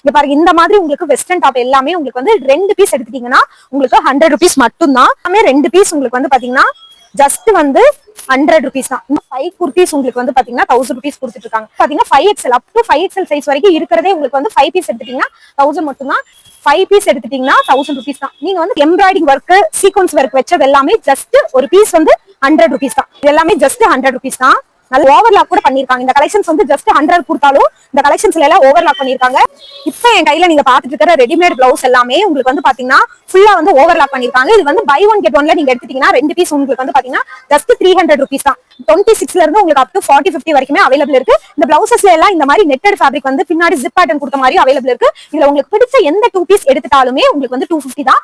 இங்க பாருங்க இந்த மாதிரி உங்களுக்கு வெஸ்டர்ன் டாப் எல்லாமே உங்களுக்கு வந்து ரெண்டு பீஸ் எடுத்துட்டீங்கன்னா உங்களுக்கு ஹண்ட்ரட் ருபீஸ் மட்டும்தான். தான் ரெண்டு பீஸ் உங்களுக்கு வந்து பாத்தீங்கன்னா ஜஸ்ட் வந்து ஹண்ட்ரட் ருபீஸ் தான். இந்த ஃபைவ் குர்த்திஸ் உங்களுக்கு வந்து பாத்தீங்கன்னா தௌசண்ட் ருபீஸ் கொடுத்துட்டு இருக்காங்க. பாத்தீங்கன்னா five XL up to five XL size வரைக்கும் இருக்கிறதே உங்களுக்கு வந்து ஃபைவ் பீஸ் எடுத்துட்டீங்கன்னா தௌசண்ட் மட்டும் தான் ஃபைவ் பீஸ் எடுத்துட்டீங்கன்னா தௌசண்ட் ருபீஸ் தான். நீங்க வந்து எம்ப்ராய்டிங் ஒர்க் சீக்வன்ஸ் ஒர்க் வச்சது எல்லாமே ஜஸ்ட் ஒரு பீஸ் வந்து ஹண்ட்ரட் ருபீஸ் தான். இது எல்லாமே ஜஸ்ட் ஹண்ட்ரட் ருபீஸ் தான். நல்ல ஓவர்லாக் கூட பண்ணிருக்காங்க. இந்த கலெக்ஷன்ஸ் வந்து ஜஸ்ட் ஹண்ட்ரட் கொடுத்தாலும் இந்த கலெக்ஷன்ஸ்ல எல்லாம் ஓவர்லாக் பண்ணிருக்காங்க. இப்போ என் கையில நீங்க பாத்துட்டு இருக்கிற ரெடிமேட் பிளவுஸ் எல்லாமே உங்களுக்கு வந்து பாத்தீங்கன்னா ஃபுல்லா வந்து ஓவர்லாக் பண்ணிருக்காங்க. இது வந்து பை ஒன் கெட் ஒன்ல நீங்க எடுத்துட்டீங்கன்னா ரெண்டு பீஸ் உங்களுக்கு வந்து பாத்தீங்கன்னா ஜஸ்ட் த்ரீ ஹண்ட்ரட் ருபீஸ் தான். டுவெண்ட்டி சிக்ஸ்ல இருந்து உங்களுக்கு அப் டு ஃபார்ட்டி ஃபிஃப்டி வரைக்குமே அவைலபிள் இருக்கு. இந்த பிளவுசஸ்ல எல்லாம் இந்த மாதிரி நெட்டட் ஃபேப்ரிக் வந்து பின்னாடி ஜிப் பேட்டர்ன் கொடுத்த மாதிரி அவைலபிள் இருக்கு. இதுல உங்களுக்கு பிடிச்ச எந்த டூ பீஸ் எடுத்துட்டாலுமே உங்களுக்கு வந்து டூ ஃபிஃப்டி தான்.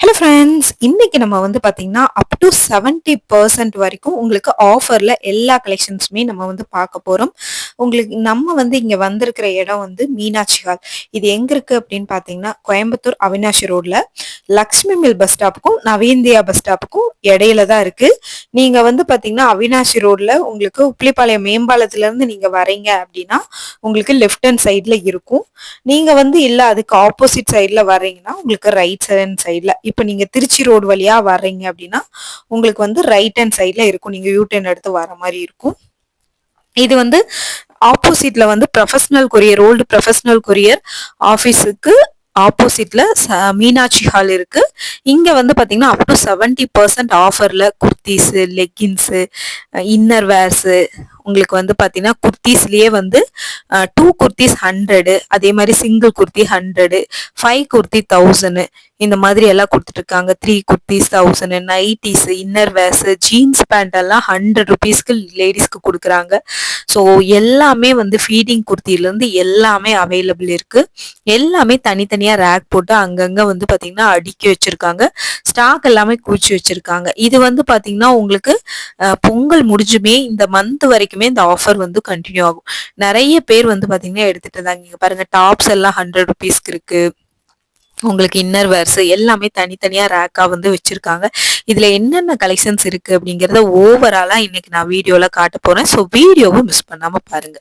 ஹலோ ஃப்ரெண்ட்ஸ் இன்னைக்கு நம்ம வந்து பார்த்தீங்கன்னா அப் டு செவன்டி பர்சன்ட் வரைக்கும் உங்களுக்கு ஆஃபரில் எல்லா கலெக்ஷன்ஸுமே நம்ம வந்து பார்க்க போகிறோம் உங்களுக்கு நம்ம வந்து இங்கே வந்திருக்கிற இடம் வந்து மீனாட்சி ஹால் இது எங்கே இருக்குது அப்படின்னு பார்த்தீங்கன்னா கோயம்புத்தூர் அவினாஷி ரோடில் லக்ஷ்மி மில் பஸ் ஸ்டாப்புக்கும் நவீந்தியா பஸ் ஸ்டாப்புக்கும் இடையில தான் இருக்குது நீங்கள் வந்து பார்த்தீங்கன்னா அவினாஷி ரோடில் உங்களுக்கு உப்ளிப்பாளையம் மேம்பாலத்துலேருந்து நீங்கள் வரீங்க அப்படின்னா உங்களுக்கு லெஃப்ட் ஹேண்ட் சைடில் இருக்கும். நீங்கள் வந்து இல்லை அதுக்கு ஆப்போசிட் சைடில் வரீங்கன்னா உங்களுக்கு ரைட் ஹேண்ட் சைடில் இப்போ நீங்கள் திருச்சி ரோடு வழியாக வர்றீங்க அப்படின்னா உங்களுக்கு வந்து ரைட் ஹேண்ட் சைடில் இருக்கும். நீங்கள் யூ எடுத்து வர மாதிரி இருக்கும். இது வந்து ஆப்போசிட்ல வந்து professional courier old professional courier ஆஃபீஸுக்கு ஆப்போசிட்ல மீனாட்சி ஹால் இருக்கு. இங்க வந்து பாத்தீங்கன்னா அப் டு செவன்டி பர்சன்ட் ஆஃபர்ல குர்த்திஸ் லெக்கின்ஸ் இன்னர் வேர்ஸ் உங்களுக்கு வந்து பார்த்தீங்கன்னா குர்த்தீஸ்லேயே வந்து டூ குர்த்திஸ் ஹண்ட்ரடு அதே மாதிரி single kurti hundred five kurti thousand இந்த மாதிரி எல்லாம் கொடுத்துட்ருக்காங்க three kurtis thousand nighties inner wears jeans pant எல்லாம் ஹண்ட்ரட் ருபீஸ்க்கு லேடிஸ்க்கு கொடுக்குறாங்க. ஸோ எல்லாமே வந்து ஃபீடிங் குர்த்திலேருந்து எல்லாமே அவைலபிள் இருக்குது எல்லாமே தனித்தனியாக ரேக் போட்டு அங்கங்கே வந்து பார்த்திங்கன்னா அடுக்கி வச்சுருக்காங்க. ஸ்டாக் எல்லாமே குவிச்சு வச்சுருக்காங்க. இது வந்து பார்த்திங்கன்னா உங்களுக்கு பொங்கல் முடிஞ்சுமே இந்த மந்த் வரைக்கும் இந்த ஆஃபர் வந்து கண்டினியூ ஆகும். நிறைய பேர் வந்து பாத்தீங்கன்னா எடுத்துட்டு இருந்தாங்க. இங்க பாருங்க டாப்ஸ் எல்லாம் ஹண்ட்ரட் ருபீஸ்க்கு இருக்கு. உங்களுக்கு இன்னர் வேர்ஸ் எல்லாமே தனித்தனியா ரேக்கா வந்து வச்சிருக்காங்க. இதுல என்னென்ன கலெக்ஷன்ஸ் இருக்கு அப்படிங்கறத ஓவராலாக இன்னைக்கு நான் வீடியோவில் காட்ட போகிறேன் ஸோ வீடியோவை மிஸ் பண்ணாம பாருங்க.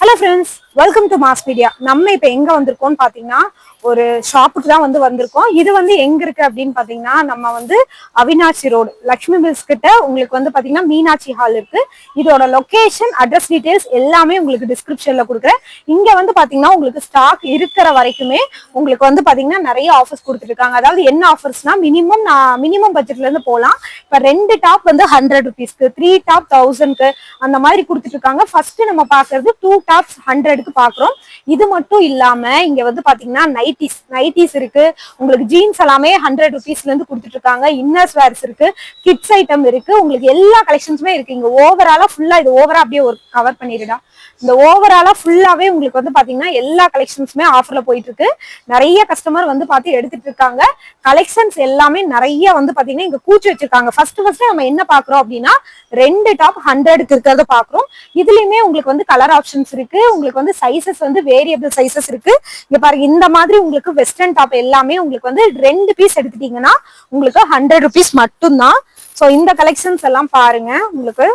Hello friends welcome to Mass Media நம்ம இப்போ எங்க வந்திருக்கோம்னு பாத்தீங்கன்னா ஒரு ஷாப்புக்கு தான் வந்து வந்திருக்கோம். இது வந்து எங்க இருக்கு அப்படின்னு பாத்தீங்கன்னா நம்ம வந்து அவினாசி ரோடு லக்ஷ்மி மில்ஸ் கிட்ட உங்களுக்கு வந்து பாத்தீங்கன்னா மீனாட்சி ஹால் இருக்கு. இதோட லொகேஷன் அட்ரஸ் டீடைல்ஸ் எல்லாமே உங்களுக்கு டிஸ்கிரிப்ஷன்ல கொடுக்குறேன். இங்க வந்து பாத்தீங்கன்னா உங்களுக்கு ஸ்டாக் இருக்கிற வரைக்குமே உங்களுக்கு வந்து பாத்தீங்கன்னா நிறைய ஆஃபர்ஸ் கொடுத்துருக்காங்க அதாவது என்ன ஆஃபர்ஸ்னா மினிமம் நான் மினிமம் பட்ஜெட்ல இருந்து போகலாம் இப்ப ரெண்டு டாப் வந்து ஹண்ட்ரட் ருபீஸ்க்கு த்ரீ டாப் தௌசண்ட்க்கு அந்த மாதிரி கொடுத்துட்டு இருக்காங்க ஃபர்ஸ்ட் நம்ம பாக்குறது டூ டாப்ஸ் ஹண்ட்ரடுக்கு பாக்குறோம். இது மட்டும் இல்லாம இங்க வந்து பாத்தீங்கன்னா நைட்டிஸ் நைட்டிஸ் இருக்கு. உங்களுக்கு ஜீன்ஸ் எல்லாமே ஹண்ட்ரட் ருபீஸ்ல இருந்து கொடுத்துட்டு இருக்காங்க இன்னர்ஸ் வேர்ஸ் இருக்கு. கிட்ஸ் ஐட்டம் இருக்கு. உங்களுக்கு எல்லா கலெக்ஷன்ஸுமே இருக்கு. இங்க ஓவராலா ஃபுல்லா இது ஓவரா அப்படியே ஒரு கவர் பண்ணிடுடா. இந்த ஓவராலா ஃபுல்லாவே உங்களுக்கு வந்து பாத்தீங்கன்னா எல்லா கலெக்ஷன்ஸுமே ஆஃபர்ல போயிட்டு இருக்கு நிறைய கஸ்டமர் வந்து பார்த்து எடுத்துட்டு இருக்காங்க கலெக்ஷன்ஸ் எல்லாமே நிறைய வந்து பாத்தீங்கன்னா இங்க கூச்சி வச்சிருக்காங்க. ஃபர்ஸ்ட் ஃபர்ஸ்ட் நம்ம என்ன பாக்குறோம் அப்படின்னா ரெண்டு டாப் ஹண்ட்ரடுக்கு இருக்கிறத பாக்குறோம். இதுலயுமே உங்களுக்கு வந்து கலர் ஆப்ஷன்ஸ் இருக்கு. உங்களுக்கு வந்து சைசஸ் வந்து வேரியபிள் சைசஸ் இருக்கு. இங்க பாருங்க இந்த மாதிரி உங்களுக்கு வெஸ்டர்ன் டாப் எல்லாமே உங்களுக்கு வந்து ரெண்டு பீஸ் எடுத்துட்டீங்கன்னா உங்களுக்கு ஹண்ட்ரட் ருபீஸ் மட்டும்தான். ஸோ இந்த கலெக்ஷன்ஸ் எல்லாம் பாருங்க. உங்களுக்கு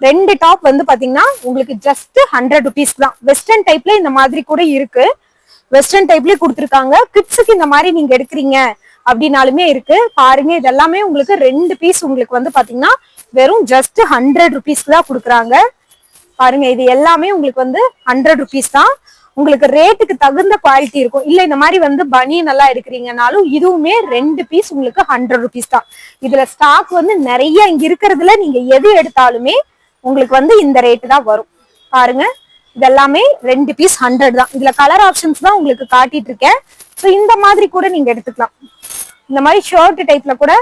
ரெண்டு டாப் வந்து பாத்தீங்கன்னா உங்களுக்கு ஜஸ்ட் ஹண்ட்ரட் ருபீஸ் தான். வெஸ்டர்ன் டைப்ல இந்த மாதிரி கூட இருக்கு. வெஸ்டர்ன் டைப்லயே கொடுத்துருக்காங்க. கிட்ஸுக்கு இந்த மாதிரி நீங்க எடுக்கிறீங்க அப்படின்னாலுமே இருக்கு. பாருங்க இதெல்லாமே உங்களுக்கு ரெண்டு பீஸ் உங்களுக்கு வந்து பாத்தீங்கன்னா வெறும் ஜஸ்ட் ஹண்ட்ரட் ருபீஸ்க்கு தான் கொடுக்குறாங்க. பாருங்க இது எல்லாமே உங்களுக்கு வந்து ஹண்ட்ரட் ருபீஸ் தான். உங்களுக்கு ரேட்டுக்கு தகுந்த குவாலிட்டி இருக்கும். இல்ல இந்த மாதிரி வந்து பனியன் நல்லா எடுக்கிறீங்கனாலும் இதுவுமே ரெண்டு பீஸ் உங்களுக்கு ஹண்ட்ரட் ருபீஸ் தான். இதுல ஸ்டாக் வந்து நிறைய இங்க இருக்கிறதுல நீங்க எது எடுத்தாலுமே உங்களுக்கு வந்து இந்த ரேட்டு தான் வரும். பாருங்க இதெல்லாமே ரெண்டு பீஸ் ஹண்ட்ரட் தான். இதுல கலர் ஆப்ஷன்ஸ் தான் உங்களுக்கு காட்டிட்டு இருக்கேன். ஸோ இந்த மாதிரி கூட நீங்க எடுத்துக்கலாம். இந்த மாதிரி ஷர்ட் டைப்ல கூட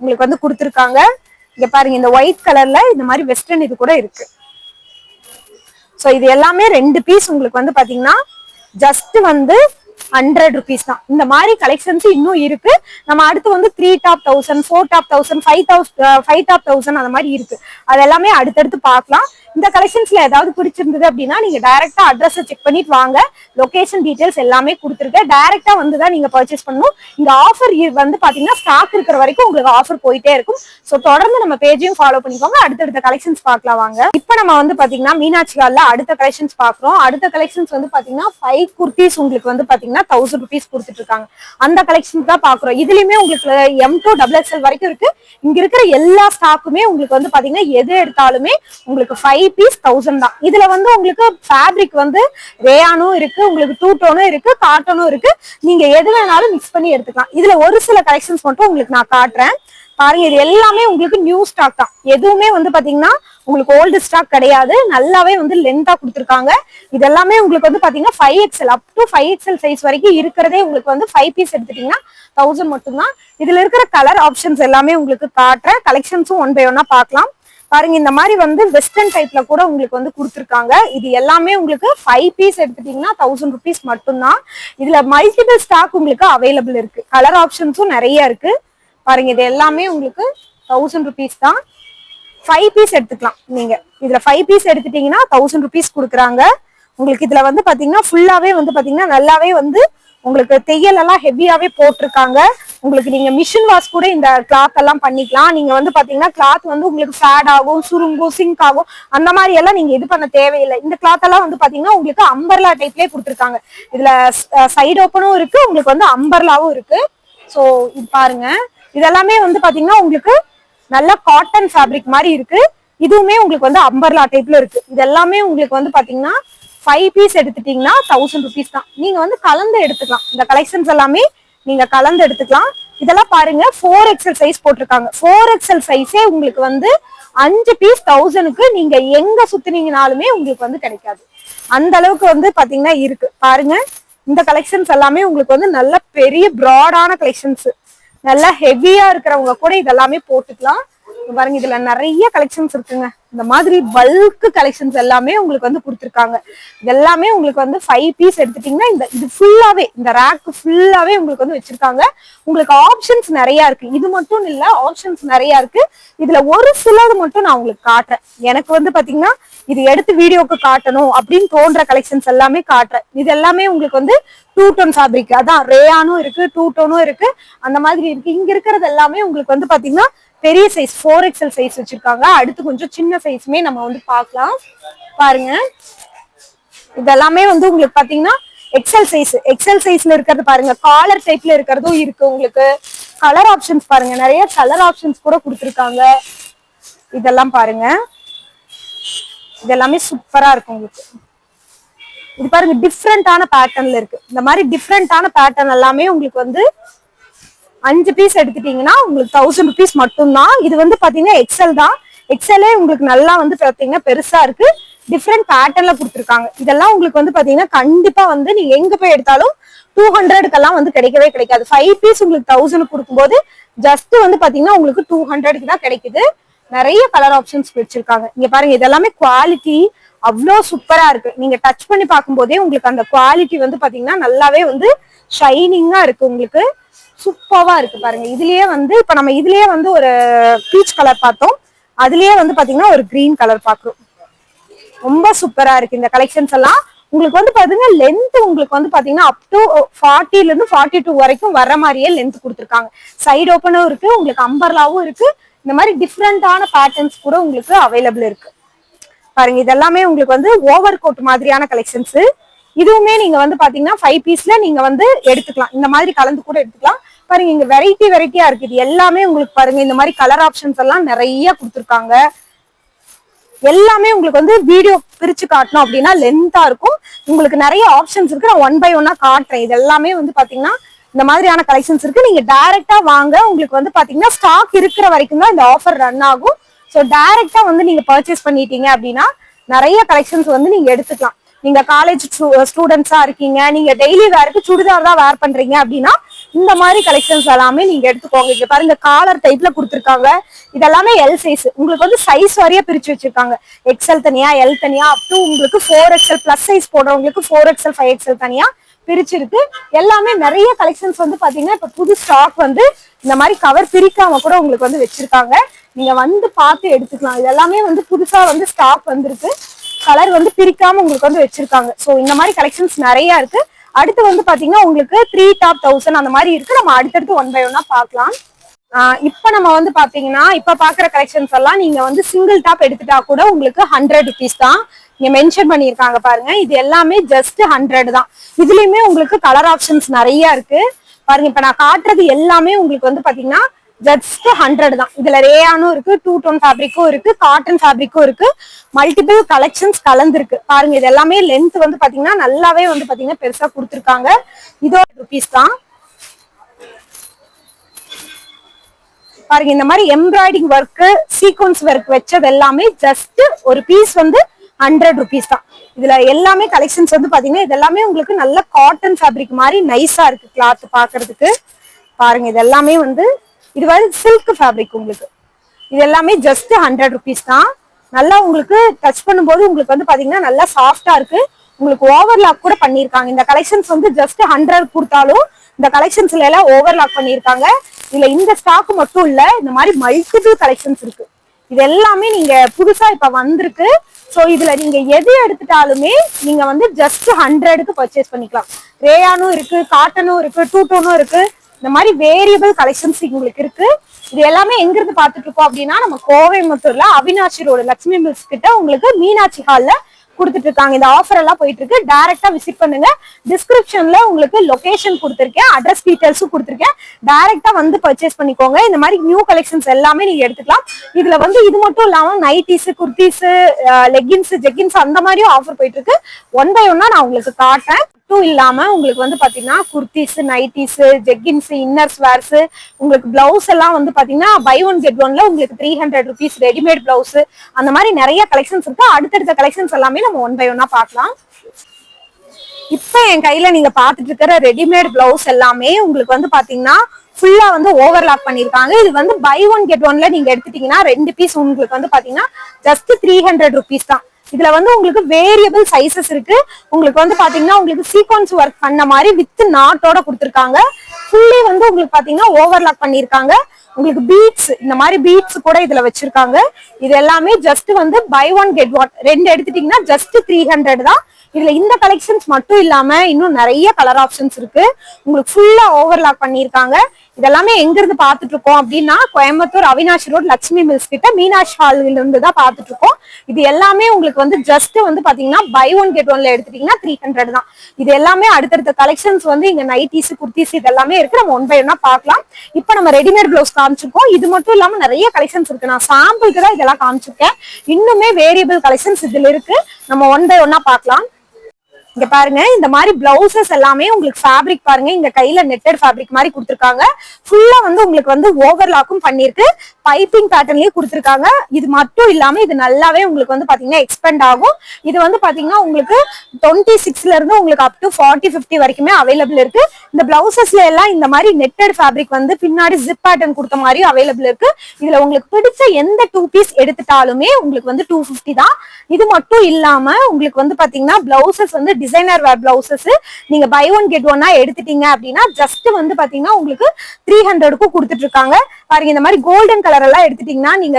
உங்களுக்கு வந்து கொடுத்துருக்காங்க. இங்க பாருங்க இந்த ஒயிட் கலர்ல இந்த மாதிரி வெஸ்டர்ன் இது கூட இருக்கு. ஸோ இது எல்லாமே ரெண்டு பீஸ் உங்களுக்கு வந்து பாத்தீங்கன்னா ஜஸ்ட் வந்து ஹண்ட்ரட் ருபீஸ் தான். இந்த மாதிரி கலெக்ஷன்ஸ் இன்னும் இருக்கு. நம்ம அடுத்து வந்து three top thousand four top thousand five thousand five top thousand அந்த மாதிரி இருக்கு. அது எல்லாமே அடுத்தடுத்து பார்க்கலாம். இந்த கலெக்ஷன்ஸ்ல ஏதாவது பிடிச்சிருந்தது அப்படின்னா நீங்க டைரக்டா அட்ரஸ் செக் பண்ணிட்டு வாங்க. லொகேஷன் டீடைல்ஸ் எல்லாமே கொடுத்துருக்கேன் டைரக்டா வந்து தான் நீங்க பர்ச்சேஸ் பண்ணணும். இந்த ஆஃபர் வந்து பாத்தீங்கன்னா ஸ்டாக் இருக்கிற வரைக்கும் உங்களுக்கு ஆஃபர் போயிட்டே இருக்கும். ஸோ தொடர்ந்து நம்ம பேஜையும் ஃபாலோ பண்ணிக்கோங்க. அடுத்தடுத்த கலெக்ஷன்ஸ் பார்க்கலாம் வாங்க. இப்போ நம்ம வந்து பாத்தீங்கன்னா மீனாட்சி ஹால்ல அடுத்த கலெக்ஷன்ஸ் பாக்குறோம் அடுத்த கலெக்ஷன்ஸ் வந்து பாத்தீங்கன்னா ஃபைவ் குர்த்திஸ் உங்களுக்கு வந்து பாத்தீங்கன்னா தௌசண்ட் ருபீஸ் கொடுத்துட்டு இருக்காங்க அந்த கலெக்ஷன்ஸ் தான் பாக்குறோம் இதுலயுமே உங்களுக்கு எம் டூ டபுள் எக்ஸ்எல் வரைக்கும் இருக்கு. இங்க இருக்கிற எல்லா ஸ்டாக்குமே உங்களுக்கு வந்து பாத்தீங்கன்னா எது எடுத்தாலுமே உங்களுக்கு ஃபைவ் பீஸ் தௌசண்ட் தான். இதுல வந்து உங்களுக்கு ஃபேப்ரிக் வந்து ரேயானும் இருக்கு உங்களுக்கு டூ டோனும் இருக்கு காட்டனும் இருக்கு. நீங்க எது வேணாலும் மிக்ஸ் பண்ணி எடுத்துக்கலாம். இதுல ஒரு சில கலெக்ஷன்ஸ் மட்டும் உங்களுக்கு நான் காட்டுறேன். பாருங்க இது எல்லாமே உங்களுக்கு நியூ ஸ்டாக் தான். எதுவுமே வந்து பாத்தீங்கன்னா உங்களுக்கு ஓல்டு ஸ்டாக் கிடையாது. நல்லாவே வந்து லென்த்தா கொடுத்துருக்காங்க. இது எல்லாமே உங்களுக்கு வந்து பாத்தீங்கன்னா five XL up to five XL size வரைக்கும் இருக்கிறதே உங்களுக்கு வந்து ஃபைவ் பீஸ் எடுத்துட்டீங்கன்னா தௌசண்ட் மட்டும்தான். இதுல இருக்கிற கலர் ஆப்ஷன்ஸ் எல்லாமே உங்களுக்கு காட்டுறேன். கலெக்ஷன்ஸும் ஒன் பை ஒன்னா பார்க்கலாம். பாருங்க இந்த மாதிரி வந்து வெஸ்டர்ன் டைப்ல கூட உங்களுக்கு வந்து கொடுத்துருக்காங்க. இது எல்லாமே உங்களுக்கு ஃபைவ் பீஸ் எடுத்துட்டீங்கன்னா தௌசண்ட் ருபீஸ் மட்டும்தான். இதுல மல்டிபிள் ஸ்டாக் உங்களுக்கு அவைலபிள் இருக்கு. கலர் ஆப்ஷன்ஸும் நிறைய இருக்கு. பாருங்க இது எல்லாமே உங்களுக்கு தௌசண்ட் ருபீஸ் தான். ஃபைவ் பீஸ் எடுத்துக்கலாம் நீங்க. இதுல ஃபைவ் பீஸ் எடுத்துட்டீங்கன்னா தௌசண்ட் ருபீஸ் கொடுக்குறாங்க. உங்களுக்கு இதுல வந்து பாத்தீங்கன்னா ஃபுல்லாவே வந்து பாத்தீங்கன்னா நல்லாவே வந்து உங்களுக்கு தையல் எல்லாம் ஹெவியாவே போட்டிருக்காங்க. உங்களுக்கு நீங்க மிஷின் வாஷ் கூட இந்த கிளாத் எல்லாம் பண்ணிக்கலாம். நீங்க வந்து பாத்தீங்கன்னா கிளாத் வந்து உங்களுக்கு ஃபேட் ஆகும் சுருங்கும் சிங்க் ஆகும். அந்த மாதிரி எல்லாம் நீங்க இது பண்ண தேவையில்லை. இந்த கிளாத் எல்லாம் வந்து பாத்தீங்கன்னா உங்களுக்கு அம்பர்லா டைப்லயே கொடுத்துருக்காங்க. இதுல சைடு ஓப்பனும் இருக்கு. உங்களுக்கு வந்து அம்பர்லாவும் இருக்கு. சோ இது பாருங்க. இதெல்லாமே வந்து பாத்தீங்கன்னா உங்களுக்கு நல்ல காட்டன் ஃபேப்ரிக் மாதிரி இருக்கு. இதுவுமே உங்களுக்கு வந்து அம்பர்லா டைப்ல இருக்கு. இது எல்லாமே உங்களுக்கு வந்து பாத்தீங்கன்னா ஃபைவ் பீஸ் எடுத்துட்டீங்கன்னா தௌசண்ட் ருபீஸ் தான். நீங்க வந்து கலந்து எடுத்துக்கலாம். இந்த கலெக்ஷன்ஸ் எல்லாமே நீங்க கலந்து எடுத்துக்கலாம். இதெல்லாம் பாருங்க ஃபோர் எக்ஸல் சைஸ் போட்டிருக்காங்க. ஃபோர் எக்ஸல் சைஸே உங்களுக்கு வந்து அஞ்சு பீஸ் தௌசண்ட்க்கு நீங்க எங்க சுத்தினீங்கனாலுமே உங்களுக்கு வந்து கிடைக்காது. அந்த அளவுக்கு வந்து பாத்தீங்கன்னா இருக்கு. பாருங்க இந்த கலெக்ஷன்ஸ் எல்லாமே உங்களுக்கு வந்து நல்ல பெரிய ப்ராடான கலெக்ஷன்ஸ் நல்லா ஹெவியா இருக்கிறவங்க கூட இதெல்லாமே போட்டுக்கலாம். பாருங்க இதுல நிறைய கலெக்ஷன்ஸ் இருக்குங்க. இந்த மாதிரி பல்க் கலெக்ஷன்ஸ் எல்லாமே உங்களுக்கு வந்து கொடுத்துருக்காங்க. எல்லாமே உங்களுக்கு வந்து ஃபைவ் பீஸ் எடுத்துட்டீங்கன்னா இந்த இது ஃபுல்லாவே இந்த ரேக் ஃபுல்லாவே உங்களுக்கு வந்து வச்சிருக்காங்க. உங்களுக்கு ஆப்ஷன்ஸ் நிறைய இருக்கு. இது மட்டும் இல்ல ஆப்ஷன்ஸ் நிறைய இருக்கு. இதுல ஒரு சிலது மட்டும் நான் உங்களுக்கு காட்டுறேன். எனக்கு வந்து பாத்தீங்கன்னா இது எடுத்து வீடியோக்கு காட்டணும் அப்படின்னு தோன்ற கலெக்ஷன்ஸ் எல்லாமே காட்டுறேன். இது எல்லாமே உங்களுக்கு வந்து டூ டோன் ஃபேப்ரிக் அதான் ரேயானும் இருக்கு டூ டோனும் இருக்கு. அந்த மாதிரி இருக்கு. இங்க இருக்கிறது எல்லாமே உங்களுக்கு வந்து பாத்தீங்கன்னா பெரிய சைஸ் ஃபோர் எக்ஸல் சைஸ் வச்சிருக்காங்க. அடுத்து கொஞ்சம் சின்ன சைஸுமே நம்ம வந்து பார்க்கலாம். பாருங்க. இதெல்லாமே வந்து உங்களுக்கு பாத்தீங்கன்னா எக்ஸல் சைஸ் எக்ஸல் சைஸ்ல இருக்கிறது பாருங்க. காலர் டைப்ல இருக்கிறதும் இருக்கு உங்களுக்கு. கலர் ஆப்ஷன்ஸ் பாருங்க. நிறைய கலர் ஆப்ஷன்ஸ் கூட கொடுத்துருக்காங்க. இதெல்லாம் பாருங்க. இதெல்லாமே சூப்பரா இருக்கும் உங்களுக்கு. இது பாருங்க டிஃப்ரெண்டான பேட்டர்ன்ல இருக்கு. இந்த மாதிரி டிஃப்ரெண்டான பேட்டர்ன் எல்லாமே உங்களுக்கு வந்து அஞ்சு பீஸ் எடுத்துட்டீங்கன்னா உங்களுக்கு தௌசண்ட் ருபீஸ் மட்டும்தான். இது வந்து பாத்தீங்கன்னா எக்ஸல் தான். எக்ஸலே உங்களுக்கு நல்லா வந்து பாத்தீங்கன்னா பெருசா இருக்கு. டிஃப்ரெண்ட் பேட்டர்ன்ல கொடுத்துருக்காங்க. இதெல்லாம் உங்களுக்கு வந்து பாத்தீங்கன்னா கண்டிப்பா வந்து நீங்க எங்க போய் எடுத்தாலும் டூ ஹண்ட்ரடுக்கெல்லாம் வந்து கிடைக்கவே கிடைக்காது. ஃபைவ் பீஸ் உங்களுக்கு தௌசண்ட் கொடுக்கும்போது ஜஸ்ட் வந்து பாத்தீங்கன்னா உங்களுக்கு டூ ஹண்ட்ரடுக்கு தான் கிடைக்குது. நிறைய கலர் ஆப்ஷன்ஸ் வச்சிருக்காங்க. இங்க பாருங்க இதெல்லாமே குவாலிட்டி அவ்வளோ சூப்பரா இருக்கு. நீங்க டச் பண்ணி பார்க்கும் போதே உங்களுக்கு அந்த குவாலிட்டி வந்து பாத்தீங்கன்னா நல்லாவே வந்து ஷைனிங்கா இருக்கு உங்களுக்கு. சூப்பராக இருக்கு பாருங்க. இதுலயே வந்து இப்ப நம்ம இதுலயே வந்து ஒரு பீச் கலர் பார்த்தோம். அதுலயே வந்து பாத்தீங்கன்னா ஒரு கிரீன் கலர் பாக்குறோம். ரொம்ப சூப்பரா இருக்கு இந்த கலெக்ஷன்ஸ் எல்லாம். உங்களுக்கு வந்து பாத்தீங்கன்னா லென்த் உங்களுக்கு வந்து பாத்தீங்கன்னா அப் டு ஃபார்ட்டில இருந்து ஃபார்ட்டி டூ வரைக்கும் வர மாதிரியே லென்த் கொடுத்துருக்காங்க. சைடு ஓப்பனும் இருக்கு உங்களுக்கு அம்பர்லாவும் இருக்கு. இந்த மாதிரி டிஃப்ரெண்டான பேட்டர்ன்ஸ் கூட உங்களுக்கு அவைலபிள் இருக்கு. பாருங்க இதெல்லாமே உங்களுக்கு வந்து ஓவர் கோட் மாதிரியான கலெக்ஷன்ஸ் இதுவுமே நீங்க வந்து பாத்தீங்கன்னா ஃபைவ் பீஸ்ல நீங்க வந்து எடுத்துக்கலாம். இந்த மாதிரி கலந்து கூட எடுத்துக்கலாம். பாருங்க இங்க வெரைட்டி வெரைட்டியா இருக்கு இது எல்லாமே உங்களுக்கு பாருங்க இந்த மாதிரி கலர் ஆப்ஷன்ஸ் எல்லாம் நிறைய கொடுத்துருக்காங்க. எல்லாமே உங்களுக்கு வந்து வீடியோ பிரிச்சு காட்டணும் அப்படின்னா லென்த்தா இருக்கும். உங்களுக்கு நிறைய ஆப்ஷன்ஸ் இருக்கு. நான் ஒன் பை ஒன்னா காட்டுறேன். இது எல்லாமே வந்து பாத்தீங்கன்னா இந்த மாதிரியான கலெக்ஷன்ஸ் இருக்கு. நீங்க டைரக்டா வாங்க. உங்களுக்கு வந்து பாத்தீங்கன்னா ஸ்டாக் இருக்கிற வரைக்கும் தான் இந்த ஆஃபர் ரன் ஆகும். ஸோ டைரக்டா வந்து நீங்க பர்ச்சேஸ் பண்ணிட்டீங்க அப்படின்னா நிறைய கலெக்ஷன்ஸ் வந்து நீங்க எடுத்துக்கலாம். நீங்க காலேஜ் ஸ்டூடெண்ட்ஸா இருக்கீங்க. நீங்க டெய்லி வேருக்கு சுடிதார் தான் வேர் பண்றீங்க அப்படின்னா இந்த மாதிரி கலெக்ஷன்ஸ் எல்லாமே நீங்க எடுத்துக்கோங்க. இங்க பாருங்க காலர் டைப்ல கொடுத்துருக்காங்க. இதெல்லாமே எல் சைஸ் உங்களுக்கு வந்து சைஸ் வரைய பிரிச்சு வச்சிருக்காங்க. எக்ஸ்எல் தனியா எல் தனியா அப் டு உங்களுக்கு ஃபோர் எக்ஸ்எல் பிளஸ் சைஸ் போடுறவங்களுக்கு ஃபோர் எக்ஸ்எல் ஃபைவ் எக்ஸ்எல் தனியா பிரிச்சிருக்கு. எல்லாமே நிறைய கலெக்ஷன்ஸ் வந்து பாத்தீங்கன்னா இப்ப புது ஸ்டாக் வந்து இந்த மாதிரி கவர் பிரிக்காம கூட உங்களுக்கு வந்து வச்சிருக்காங்க. நீங்க வந்து பார்த்து எடுத்துக்கலாம். இது எல்லாமே வந்து புதுசா வந்து ஸ்டாக் வந்திருக்கு. கலர் வந்து பிரிக்காம உங்களுக்கு வந்து வச்சிருக்காங்க. சோ இந்த மாதிரி கலெக்ஷன்ஸ் நிறைய இருக்கு. அடுத்து வந்து பாத்தீங்கன்னா உங்களுக்கு த்ரீ டாப் தௌசண்ட் அந்த மாதிரி இருக்கு. நம்ம அடுத்தடுத்து ஒன் பை ஒன்னா பார்க்கலாம். இப்ப நம்ம வந்து பாத்தீங்கன்னா இப்ப பாக்குற கலெக்ஷன்ஸ் எல்லாம் நீங்க வந்து சிங்கிள் டாப் எடுத்துட்டா கூட உங்களுக்கு ஹண்ட்ரட் ருபீஸ் தான். இங்க மென்ஷன் பண்ணியிருக்காங்க பாருங்க. இது எல்லாமே ஜஸ்ட் ஹண்ட்ரட் தான். இதுலயுமே உங்களுக்கு கலர் ஆப்ஷன்ஸ் நிறைய இருக்கு. பாருங்க இப்ப நான் காட்டுறது எல்லாமே உங்களுக்கு வந்து பாத்தீங்கன்னா ஜஸ்ட் ஹண்ட்ரட் தான். இதுல ரேயானும் இருக்கு டூ டோன் ஃபேப்ரிக்கும் இருக்கு காட்டன் ஃபேப்ரிக்கும் இருக்கு. மல்டிபிள் கலெக்ஷன்ஸ் கலந்துருக்கு. பாருங்க இது எல்லாமே லென்த் வந்து பாத்தீங்கன்னா நல்லாவே வந்து பாத்தீங்கன்னா பெருசா கொடுத்துருக்காங்க. இதோ ருபீஸ் தான். பாருங்க இந்த மாதிரி எம்ப்ராய்டிங் ஒர்க் சீக்வன்ஸ் ஒர்க் வச்சது எல்லாமே ஜஸ்ட் ஒரு பீஸ் வந்து ஹண்ட்ரட் ருபீஸ் தான். இதுல எல்லாமே கலெக்ஷன்ஸ் வந்து பாத்தீங்கன்னா இது எல்லாமே உங்களுக்கு நல்ல காட்டன் ஃபேப்ரிக் மாதிரி நைஸா இருக்கு கிளாத் பாக்குறதுக்கு. பாருங்க இது எல்லாமே வந்து இது வந்து சில்க் ஃபேப்ரிக் உங்களுக்கு. இது எல்லாமே ஜஸ்ட் ஹண்ட்ரட் ருபீஸ் தான். நல்லா உங்களுக்கு டச் பண்ணும்போது உங்களுக்கு வந்து பாத்தீங்கன்னா நல்லா சாஃப்டா இருக்கு. உங்களுக்கு ஓவர்லாக் கூட பண்ணியிருக்காங்க இந்த கலெக்ஷன்ஸ் வந்து ஜஸ்ட் ஹண்ட்ரட் கொடுத்தாலும் இந்த கலெக்ஷன்ஸ்ல எல்லாம் ஓவர்லாக் பண்ணியிருக்காங்க இதுல இந்த ஸ்டாக் மட்டும் இல்ல இந்த மாதிரி மல்டிபிள் கலெக்ஷன்ஸ் இருக்கு. இது எல்லாமே நீங்க புதுசா இப்ப வந்திருக்கு. ஸோ இதுல நீங்க எது எடுத்துட்டாலுமே நீங்க வந்து ஜஸ்ட் ஹண்ட்ரடுக்கு பர்ச்சேஸ் பண்ணிக்கலாம். ரேயானும் இருக்கு காட்டனும் இருக்கு டூ டோனும் இருக்கு. இந்த மாதிரி வேரியபிள் கலெக்ஷன்ஸ் உங்களுக்கு இருக்கு. இது எல்லாமே எங்க இருந்து பாத்துட்டு இருக்கோம் அப்படின்னா நம்ம கோவைமுத்தூர்ல அவினாட்சி ரோடு லட்சுமி மில்ஸ் கிட்ட உங்களுக்கு மீனாட்சி ஹால்ல கொடுத்துட்டு இருக்காங்க. இந்த ஆஃபர் எல்லாம் போயிட்டு இருக்கு. டைரக்டா விசிட் பண்ணுங்க. டிஸ்கிரிப்ஷன்ல உங்களுக்கு லொகேஷன் கொடுத்துருக்கேன். அட்ரஸ் டீட்டெயில்ஸும் கொடுத்துருக்கேன். டைரக்டா வந்து பர்ச்சேஸ் பண்ணிக்கோங்க. இந்த மாதிரி நியூ கலெக்ஷன்ஸ் எல்லாமே நீங்க எடுத்துக்கலாம். இதுல வந்து இது மட்டும் இல்லாம நைட்டிஸ் குர்த்திஸ் லெகின்ஸ் ஜெகின்ஸ் அந்த மாதிரியும் ஆஃபர் போயிட்டு இருக்கு. ஒன் பை ஒன்னா நான் உங்களுக்கு காட்டேன் மட்டும் இல்லாம உங்களுக்கு வந்து பாத்தீங்கன்னா kurtis nighties jeggings inners wears உங்களுக்கு பிளவுஸ் எல்லாம் வந்து பாத்தீங்கன்னா பை ஒன் கெட் ஒன்ல உங்களுக்கு three hundred rupees readymade blouse அந்த மாதிரி நிறைய கலெக்ஷன்ஸ் இருக்கு. அடுத்தடுத்த கலெக்ஷன்ஸ் எல்லாமே நம்ம ஒன் பை ஒன்னா பார்க்கலாம். இப்ப என் கையில நீங்க பாத்துட்டு இருக்கிற ரெடிமேட் பிளவுஸ் எல்லாமே உங்களுக்கு வந்து பாத்தீங்கன்னா ஃபுல்லா வந்து ஓவர்லாக் பண்ணிருக்காங்க இது வந்து பை ஒன் கெட் ஒன்ல நீங்க எடுத்துட்டீங்கன்னா ரெண்டு பீஸ் உங்களுக்கு வந்து பாத்தீங்கன்னா ஜஸ்ட் த்ரீ ஹண்ட்ரட் ருபீஸ் தான். இதுல வந்து உங்களுக்கு வேரியபிள் சைசஸ் இருக்கு. உங்களுக்கு வந்து பாத்தீங்கன்னா உங்களுக்கு சீக்வன்ஸ் ஒர்க் பண்ண மாதிரி வித் நாட்டோட கொடுத்துருக்காங்க. ஃபுல்லி வந்து உங்களுக்கு பாத்தீங்கன்னா ஓவர்லாக் பண்ணிருக்காங்க உங்களுக்கு பீட்ஸ் இந்த மாதிரி பீட்ஸ் கூட இதுல வச்சிருக்காங்க. இது எல்லாமே ஜஸ்ட் வந்து பை ஒன் கெட் வாட் ரெண்டு எடுத்துட்டீங்கன்னா ஜஸ்ட் த்ரீ ஹண்ட்ரட் தான். இதுல இந்த கலெக்ஷன்ஸ் மட்டும் இல்லாம இன்னும் நிறைய கலர் ஆப்ஷன்ஸ் இருக்கு. உங்களுக்கு ஃபுல்லா ஓவர்லாக் பண்ணிருக்காங்க இதெல்லாமே எங்க இருந்து பாத்துட்டு இருக்கோம் அப்படின்னா கோயம்புத்தூர் அவினாஷி ரோட் லட்சுமி மில்ஸ் கிட்ட மீனாஷ் ஹால்ல இருந்து தான் பாத்துட்டு இருக்கோம் இது எல்லாமே உங்களுக்கு வந்து ஜஸ்ட் வந்து பாத்தீங்கன்னா பை ஒன் கெட் ஒன்ல எடுத்துட்டீங்கன்னா த்ரீ ஹண்ட்ரட் தான். இது எல்லாமே அடுத்தடுத்த கலெக்ஷன்ஸ் வந்து இங்க நைட்டிஸ் குர்த்திஸ் இது எல்லாமே இருக்கு. நம்ம ஒன் பை ஒன்னா பார்க்கலாம். இப்போ நம்ம ரெடிமேட் பிளவுஸ் காமிச்சிருக்கோம். இது மட்டும் இல்லாம நிறைய கலெக்ஷன்ஸ் இருக்கு. நான் சாம்பிளுக்கு தான் இதெல்லாம் காமிச்சிருக்கேன். இன்னுமே வேரியபிள் கலெக்ஷன்ஸ் இதுல இருக்கு. நம்ம ஒன் பை ஒன்னா பார்க்கலாம். இங்க பாருங்க இந்த மாதிரி பிளவுசஸ் எல்லாமே உங்களுக்கு ஃபேப்ரிக் பாருங்க இங்க கையில நெட்டட் ஃபேப்ரிக் மாதிரி கொடுத்துருக்காங்க. ஃபுல்லா வந்து உங்களுக்கு வந்து ஓவர்லாக்கும் பண்ணிருக்கு பைப்பிங் பேட்டர்ன்லயே கொடுத்துருக்காங்க. இது மட்டும் இல்லாம இது நல்லாவே உங்களுக்கு வந்து பாத்தீங்கன்னா எக்ஸ்பெண்ட் ஆகும். இது வந்து பாத்தீங்கன்னா உங்களுக்கு டுவெண்ட்டி சிக்ஸ்ல இருந்து உங்களுக்கு அப் டு ஃபார்ட்டி ஃபிஃப்டி வரைக்குமே அவைலபிள் இருக்கு. இந்த பிளவுசஸ்ல எல்லாம் இந்த மாதிரி நெட்டட் ஃபேப்ரிக் வந்து பின்னாடி ஜிப் பேட்டர்ன் கொடுத்த மாதிரியும் அவைலபிள் இருக்கு. இதுல உங்களுக்கு பிடிச்ச எந்த டூ பீஸ் எடுத்துட்டாலுமே உங்களுக்கு வந்து டூ ஃபிஃப்டி தான். இது மட்டும் இல்லாம உங்களுக்கு வந்து பாத்தீங்கன்னா பிளவுசஸ் வந்து டிசைனர் வேர் பிளவுசஸ் நீங்க பை ஒன் கெட் ஒன்னா எடுத்துட்டீங்க அப்படின்னா ஜஸ்ட் வந்து பாத்தீங்கன்னா உங்களுக்கு த்ரீ ஹண்ட்ரடுக்கும் கொடுத்துட்டு இருக்காங்க. பாருங்க இந்த மாதிரி கோல்டன் கலர் எல்லாம் எடுத்துட்டீங்கன்னா நீங்க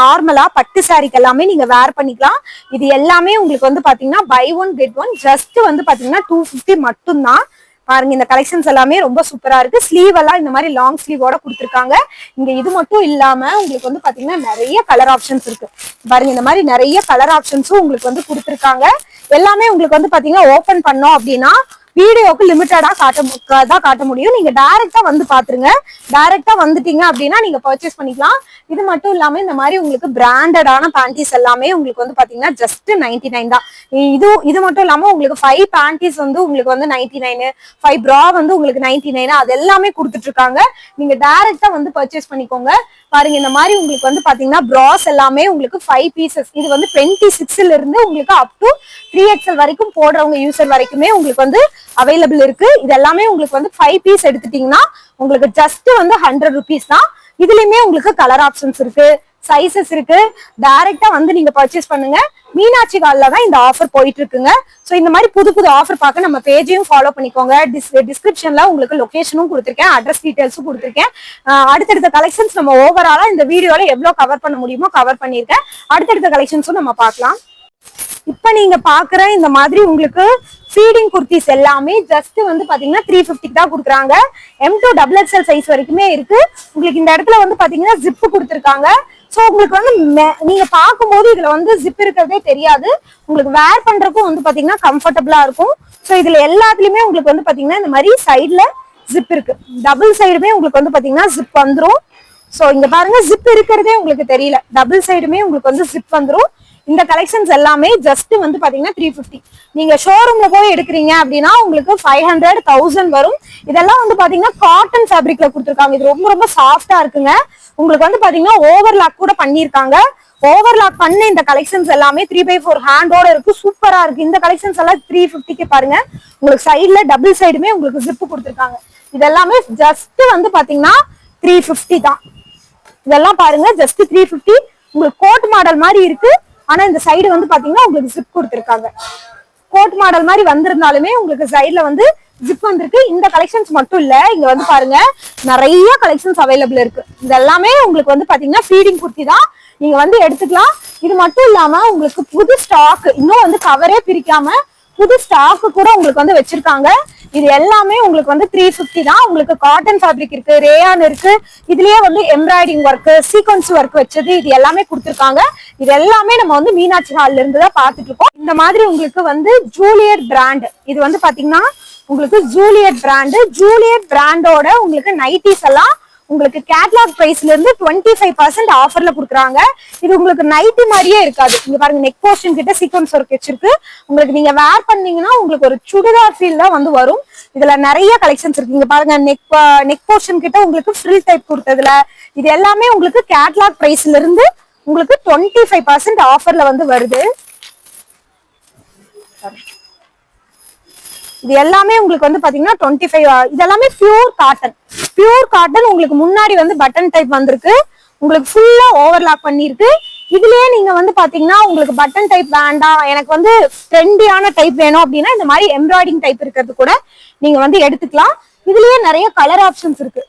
நார்மலா பட்டு சாரிக்கு எல்லாமே நீங்க வேர் பண்ணிக்கலாம். இது எல்லாமே உங்களுக்கு வந்து பாத்தீங்கன்னா buy one get one just வந்து பாத்தீங்கன்னா டூ ஃபிஃப்டி மட்டும்தான். பாருங்க இந்த கலெக்ஷன்ஸ் எல்லாமே ரொம்ப சூப்பரா இருக்கு. ஸ்லீவ் எல்லாம் இந்த மாதிரி லாங் ஸ்லீவோட கொடுத்துருக்காங்க. இங்க இது மட்டும் இல்லாம உங்களுக்கு வந்து பாத்தீங்கன்னா நிறைய கலர் ஆப்ஷன்ஸ் இருக்கு. பாருங்க இந்த மாதிரி நிறைய கலர் ஆப்ஷன்ஸும் உங்களுக்கு வந்து கொடுத்துருக்காங்க. எல்லாமே உங்களுக்கு வந்து பாத்தீங்கன்னா ஓபன் பண்ணோம் அப்படின்னா வீடியோக்கு லிமிட்டடா காட்ட தான் காட்ட முடியும். நீங்க டைரக்டா வந்து பாத்துருங்க. டைரக்டா வந்துட்டீங்க அப்படின்னா நீங்க பர்ச்சேஸ் பண்ணிக்கலாம். இது மட்டும் இல்லாம இந்த மாதிரி உங்களுக்கு பிராண்டடான பேண்டிஸ் எல்லாமே உங்களுக்கு வந்து பாத்தீங்கன்னா ஜஸ்ட் நைன்டி நைன் தான். இது இது மட்டும் இல்லாம உங்களுக்கு ஃபைவ் பேண்டிஸ் வந்து உங்களுக்கு வந்து நைன்டி நைனு ஃபைவ் ப்ரா வந்து உங்களுக்கு நைன்டி நைன் அது எல்லாமே கொடுத்துட்டு இருக்காங்க. நீங்க டைரக்டா வந்து பர்ச்சேஸ் பண்ணிக்கோங்க. பாருங்க இந்த மாதிரி உங்களுக்கு வந்து பாத்தீங்கன்னா ப்ராஸ் எல்லாமே உங்களுக்கு ஃபைவ் பீசஸ் இது வந்து டுவெண்ட்டி சிக்ஸ்ல இருந்து உங்களுக்கு அப் டு த்ரீ எக்ஸல் வரைக்கும் போடுறவங்க யூசர் வரைக்குமே உங்களுக்கு வந்து அவைலபிள் இருக்கு. இது எல்லாமே உங்களுக்கு வந்து ஃபைவ் பீஸ் எடுத்துட்டீங்கன்னா உங்களுக்கு ஜஸ்ட் வந்து ஹண்ட்ரட் ருபீஸ் தான். இதுலயுமே உங்களுக்கு கலர் ஆப்ஷன்ஸ் இருக்கு. சைசஸ் இருக்கு. டைரக்டா வந்து நீங்க பர்ச்சேஸ் பண்ணுங்க. மீனாட்சி காலில் தான் இந்த ஆஃபர் போயிட்டு இருக்குங்க ஸோ இந்த மாதிரி புது புது ஆஃபர் பார்க்க நம்ம பேஜையும் ஃபாலோ பண்ணிக்கோங்க. டிஸ் டிஸ்கிரிப்ஷன்ல உங்களுக்கு லொகேஷனும் கொடுத்துருக்கேன். அட்ரஸ் டீட்டெயில்ஸும் கொடுத்துருக்கேன். அடுத்தடுத்த கலெக்ஷன்ஸ் நம்ம ஓவராலா இந்த வீடியோல எவ்வளோ கவர் பண்ண முடியுமோ கவர் பண்ணியிருக்கேன். அடுத்தடுத்த கலெக்ஷன்ஸும் நம்ம பார்க்கலாம். இப்ப நீங்க பாக்குற இந்த மாதிரி உங்களுக்கு ஃபீடிங் குர்த்திஸ் எல்லாமே ஜஸ்ட் வந்து பாத்தீங்கன்னா த்ரீ ஃபிஃப்டிக்கு தான் கொடுக்குறாங்க. M to double XL size வரைக்குமே இருக்கு. உங்களுக்கு இந்த இடத்துல வந்து பாத்தீங்கன்னா ஜிப்பு கொடுத்துருக்காங்க. ஸோ உங்களுக்கு வந்து மே- நீங்க பார்க்கும்போது இதுல வந்து ஜிப் இருக்கிறதே தெரியாது. உங்களுக்கு வேர் பண்றதுக்கும் வந்து பாத்தீங்கன்னா கம்ஃபர்டபுளா இருக்கும். ஸோ இதுல எல்லாத்துலயுமே உங்களுக்கு வந்து பாத்தீங்கன்னா இந்த மாதிரி சைட்ல ஜிப் இருக்கு. டபுள் சைடுமே உங்களுக்கு வந்து பாத்தீங்கன்னா ஜிப் வந்துடும் ஸோ இங்க பாருங்க ஜிப் இருக்கிறதே உங்களுக்கு தெரியல. டபுள் சைடுமே உங்களுக்கு வந்து ஜிப் வந்துரும். இந்த கலெக்ஷன்ஸ் எல்லாமே ஜஸ்ட் வந்து பாத்தீங்கன்னா த்ரீ ஃபிஃப்டி நீங்க ஷோரூம்ல போய் எடுக்கிறீங்க அப்படின்னா உங்களுக்கு ஃபைவ் ஹண்ட்ரட் தௌசண்ட் வரும். இதெல்லாம் வந்து பாத்தீங்கன்னா காட்டன் ஃபேப்ரிக்ல கொடுத்துருக்காங்க. இது ரொம்ப ரொம்ப சாஃப்டா இருக்குங்க. உங்களுக்கு வந்து பாத்தீங்கன்னா ஓவர்லாக் கூட பண்ணியிருக்காங்க. ஓவர்லாக் பண்ண இந்த கலெக்ஷன்ஸ் எல்லாமே த்ரீ பை ஃபோர் ஹேண்டோட இருக்கு. சூப்பரா இருக்கு. இந்த கலெக்ஷன்ஸ் எல்லாம் த்ரீ ஃபிஃப்டிக்கு பாருங்க. உங்களுக்கு சைட்ல டபுள் சைடுமே உங்களுக்கு ஜிப்பு கொடுத்துருக்காங்க. இதெல்லாமே ஜஸ்ட் வந்து பாத்தீங்கன்னா த்ரீ ஃபிஃப்டி தான். இதெல்லாம் பாருங்க. ஜஸ்ட் த்ரீ ஃபிஃப்டி உங்களுக்கு கோட் மாடல் மாதிரி இருக்கு. ஆனா இந்த சைடு வந்து பாத்தீங்கன்னா உங்களுக்கு ஜிப் கொடுத்துருக்காங்க. கோட் மாடல் மாதிரி வந்திருந்தாலுமே உங்களுக்கு சைட்ல வந்து ஜிப் வந்திருக்கு. இந்த கலெக்ஷன்ஸ் மட்டும் இல்ல இங்க வந்து பாருங்க நிறைய கலெக்ஷன்ஸ் அவைலபிள் இருக்கு. இது எல்லாமே உங்களுக்கு வந்து பாத்தீங்கன்னா ஃபீடிங் குர்த்தி தான். நீங்க வந்து எடுத்துக்கலாம். இது மட்டும் இல்லாம உங்களுக்கு புது ஸ்டாக் இன்னும் வந்து கவரே பிரிக்காம புது ஸ்டாக்கு கூட உங்களுக்கு வந்து வச்சிருக்காங்க. இது எல்லாமே உங்களுக்கு வந்து த்ரீ ஃபிஃப்டி தான். உங்களுக்கு காட்டன் ஃபேப்ரிக் இருக்கு ரேயான் இருக்கு. இதுலயே வந்து எம்ப்ராய்டிங் ஒர்க் சீக்வன்ஸ் ஒர்க் வச்சது இது எல்லாமே கொடுத்துருக்காங்க. இது எல்லாமே நம்ம வந்து மீனாட்சி ஹால்ல இருந்து தான் பார்த்துட்டு இருக்கோம். இந்த மாதிரி உங்களுக்கு வந்து ஜூலியட் பிராண்ட் இது வந்து பாத்தீங்கன்னா உங்களுக்கு ஜூலியட் பிராண்ட் ஜூலியட் பிராண்டோட உங்களுக்கு நைட்டிஸ் எல்லாம் உங்களுக்கு கேட்லாக் பிரைஸ்ல இருந்து டுவெண்ட்டி ஃபைவ் பர்சன்ட் ஆஃபர்ல கொடுக்குறாங்க. இது உங்களுக்கு நைட்டி மாதிரியே இருக்காது. இங்க பாருங்க நெக் போர்ஷன் கிட்ட சீக்வன்ஸ் ஒர்க் வச்சிருக்கு. உங்களுக்கு நீங்க வேர் பண்ணீங்கன்னா உங்களுக்கு ஒரு சுடிதார் ஃபீல் தான் வந்து வரும். இதுல நிறைய கலெக்ஷன்ஸ் இருக்கு. இங்க பாருங்க நெக் நெக் போர்ஷன் கிட்ட உங்களுக்கு ஃப்ரில் டைப் கொடுத்ததுல இது எல்லாமே உங்களுக்கு கேட்லாக் பிரைஸ்ல இருந்து உங்களுக்கு டுவெண்ட்டி ஃபைவ் பர்சன்ட் ஆஃபர்ல வந்து வருது. இது எல்லாமே உங்களுக்கு வந்து பாத்தீங்கன்னா டுவெண்ட்டி ஃபைவ் இது எல்லாமே பியூர் காட்டன் பியூர் காட்டன் உங்களுக்கு முன்னாடி வந்து பட்டன் டைப் வந்திருக்கு. உங்களுக்கு ஃபுல்லா ஓவர்லாக் பண்ணிருக்கு இதுலயே நீங்க வந்து பாத்தீங்கன்னா உங்களுக்கு பட்டன் டைப் வேண்டாம். எனக்கு வந்து ட்ரெண்டியான டைப் வேணும் அப்படின்னா இந்த மாதிரி எம்ப்ராய்டிங் டைப் இருக்கிறது கூட நீங்க வந்து எடுத்துக்கலாம். இதுலயே நிறைய கலர் ஆப்ஷன்ஸ் இருக்கு.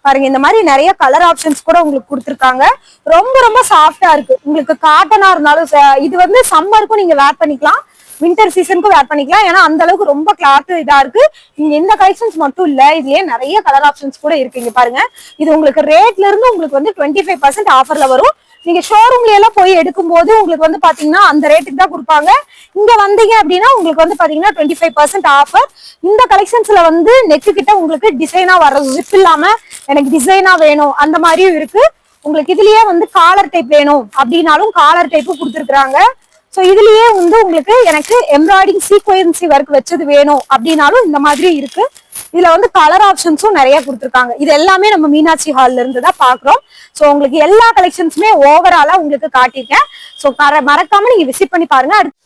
பாருங்க இந்த மாதிரி நிறைய கலர் ஆப்ஷன்ஸ் கூட உங்களுக்கு கொடுத்துருக்காங்க. ரொம்ப ரொம்ப சாஃப்டா இருக்கு. உங்களுக்கு காட்டனா இருந்தாலும் ச- இது வந்து சம்மருக்கும் நீங்க வேர் பண்ணிக்கலாம். வின்டர் சீசனுக்கும் வேர் பண்ணிக்கலாம். ஏன்னா அந்த அளவுக்கு ரொம்ப கிளாத் இதா இருக்கு. இங்க இந்த கலெக்ஷன்ஸ் மட்டும் இல்ல இதுலயே நிறைய கலர் ஆப்ஷன்ஸ் கூட இருக்கு இங்க பாருங்க. இது உங்களுக்கு ரேட்ல இருந்து உங்களுக்கு வந்து டுவெண்ட்டி ஃபைவ் பர்சன்ட் ஆஃபர்ல வரும். நீங்க ஷோரூம்ல எல்லாம் போய் எடுக்கும்போது உங்களுக்கு வந்து பாத்தீங்கன்னா அந்த ரேட்டுக்கு தான் கொடுப்பாங்க. இங்க வந்தீங்க அப்படின்னா உங்களுக்கு வந்து பாத்தீங்கன்னா டுவெண்ட்டி ஃபைவ் பர்சன்ட் ஆஃபர் இந்த கலெக்ஷன்ஸ்ல வந்து நெக்கு கிட்ட உங்களுக்கு டிசைனா வர்றது விப் இல்லாம எனக்கு டிசைனா வேணும் அந்த மாதிரியும் இருக்கு. உங்களுக்கு இதுலயே வந்து காலர் டைப் வேணும் அப்படின்னாலும் காலர் டைப்பு கொடுத்துருக்காங்க ஸோ இதுலயே வந்து உங்களுக்கு எனக்கு எம்ப்ராய்டிங் சீக்வன்சி ஒர்க் வச்சது வேணும் அப்படின்னாலும் இந்த மாதிரி இருக்கு. இதுல வந்து கலர் ஆப்ஷன்ஸும் நிறைய கொடுத்துருக்காங்க. இது எல்லாமே நம்ம மீனாட்சி ஹால்ல இருந்து தான் பாக்குறோம் ஸோ உங்களுக்கு எல்லா கலெக்ஷன்ஸுமே ஓவராலா உங்களுக்கு காட்டியிருக்கேன். ஸோ மறக்காம நீங்க விசிட் பண்ணி பாருங்க. அடுத்து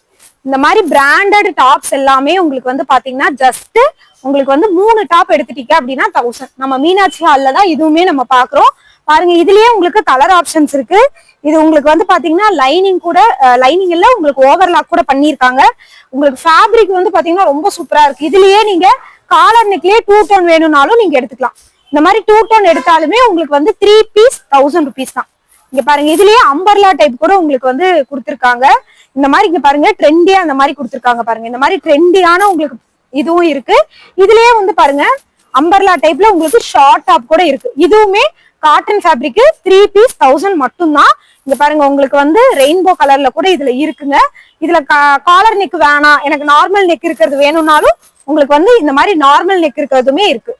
இந்த மாதிரி பிராண்டட் டாப்ஸ் எல்லாமே உங்களுக்கு வந்து பாத்தீங்கன்னா ஜஸ்ட் உங்களுக்கு வந்து மூணு டாப் எடுத்துட்டீங்க அப்படின்னா தௌசண்ட் நம்ம மீனாட்சி ஹால்ல தான் இதுவுமே நம்ம பாக்குறோம் பாருங்க இதுலயே உங்களுக்கு கலர் ஆப்ஷன்ஸ் இருக்கு. இது உங்களுக்கு வந்து பாத்தீங்கன்னா லைனிங் கூட லைனிங் இல்ல உங்களுக்கு ஓவர்லாக் கூட பண்ணியிருக்காங்க. உங்களுக்கு ஃபேப்ரிக் வந்து பாத்தீங்கன்னா ரொம்ப சூப்பரா இருக்கு. இதுலயே நீங்க காலர் நெக்லயே டூ டோன் வேணும்னாலும் நீங்க எடுத்துக்கலாம். இந்த மாதிரி டூ டோன் எடுத்தாலுமே உங்களுக்கு வந்து த்ரீ பீஸ் தௌசண்ட் ருபீஸ் தான். இங்க பாருங்க இதுலயே அம்பர்லா டைப் கூட உங்களுக்கு வந்து கொடுத்துருக்காங்க. இந்த மாதிரி இங்க பாருங்க ட்ரெண்டியா இந்த மாதிரி கொடுத்துருக்காங்க பாருங்க. இந்த மாதிரி ட்ரெண்டியான உங்களுக்கு இதுவும் இருக்கு. இதுலயே வந்து பாருங்க அம்பர்லா டைப்ல உங்களுக்கு ஷார்ட் டாப் கூட இருக்கு. இதுவுமே cotton fabric three piece thousand மட்டும்தான். இங்க பாருங்க உங்களுக்கு வந்து ரெயின்போ கலர்ல கூட இதுல இருக்குங்க. இதுல காலர் நெக் வேணாம். எனக்கு நார்மல் நெக் இருக்கிறது வேணும்னாலும் உங்களுக்கு வந்து இந்த மாதிரி நார்மல் நெக் இருக்கிறதுமே இருக்கு.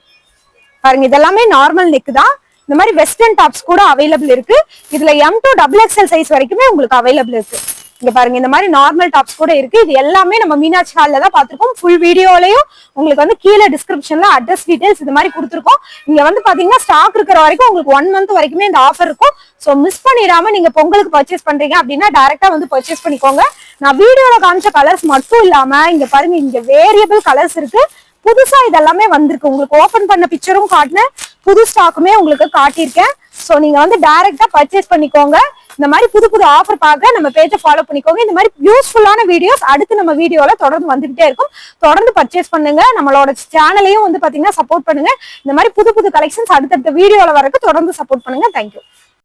பாருங்க இதெல்லாமே நார்மல் நெக் தான். இந்த மாதிரி வெஸ்டர்ன் டாப்ஸ் கூட அவைலபிள் இருக்கு. இதுல M to double XL size வரைக்குமே உங்களுக்கு அவைலபிள் இருக்கு. இங்க பாருங்க இந்த மாதிரி நார்மல் டாப்ஸ் கூட இருக்கு. இது எல்லாமே நம்ம மீனாட்சி ஹால்ல தான் பாத்திருக்கோம் ஃபுல் வீடியோலயும் உங்களுக்கு வந்து கீழே டிஸ்கிரிப்ஷன்ல அட்ரஸ் டீடைல்ஸ் இது மாதிரி கொடுத்துருக்கோம். இங்க வந்து பாத்தீங்கன்னா ஸ்டாக் இருக்கிற வரைக்கும் உங்களுக்கு ஒன் மந்த் வரைக்குமே இந்த ஆஃபர் இருக்கும். ஸோ மிஸ் பண்ணிடாம நீங்க பொங்கலுக்கு பர்ச்சேஸ் பண்றீங்க அப்படின்னா டைரக்டா வந்து பர்ச்சேஸ் பண்ணிக்கோங்க. நான் வீடியோல காமிச்ச கலர்ஸ் மட்டும் இல்லாம இங்க பாருங்க இங்க வேரியபிள் கலர்ஸ் இருக்கு. புதுசா இதெல்லாமே வந்திருக்கு. உங்களுக்கு ஓபன் பண்ண பிக்சரும் காட்டினேன். புது ஸ்டாக்குமே உங்களுக்கு காட்டியிருக்கேன். ஸோ நீங்க வந்து டைரக்டா பர்ச்சேஸ் பண்ணிக்கோங்க. இந்த மாதிரி புது புது ஆஃபர் பார்க்க நம்ம பேஜை ஃபாலோ பண்ணிக்கோங்க. இந்த மாதிரி யூஸ்ஃபுல்லான வீடியோஸ் அடுத்து நம்ம வீடியோல தொடர்ந்து வந்துகிட்டே இருக்கும். தொடர்ந்து பர்ச்சேஸ் பண்ணுங்க. நம்மளோட சேனலையும் வந்து பாத்தீங்கன்னா சப்போர்ட் பண்ணுங்க. இந்த மாதிரி புது புது கலெக்ஷன்ஸ் அடுத்தடுத்த வீடியோல வரக்கு தொடர்ந்து சப்போர்ட் பண்ணுங்க. தேங்க்யூ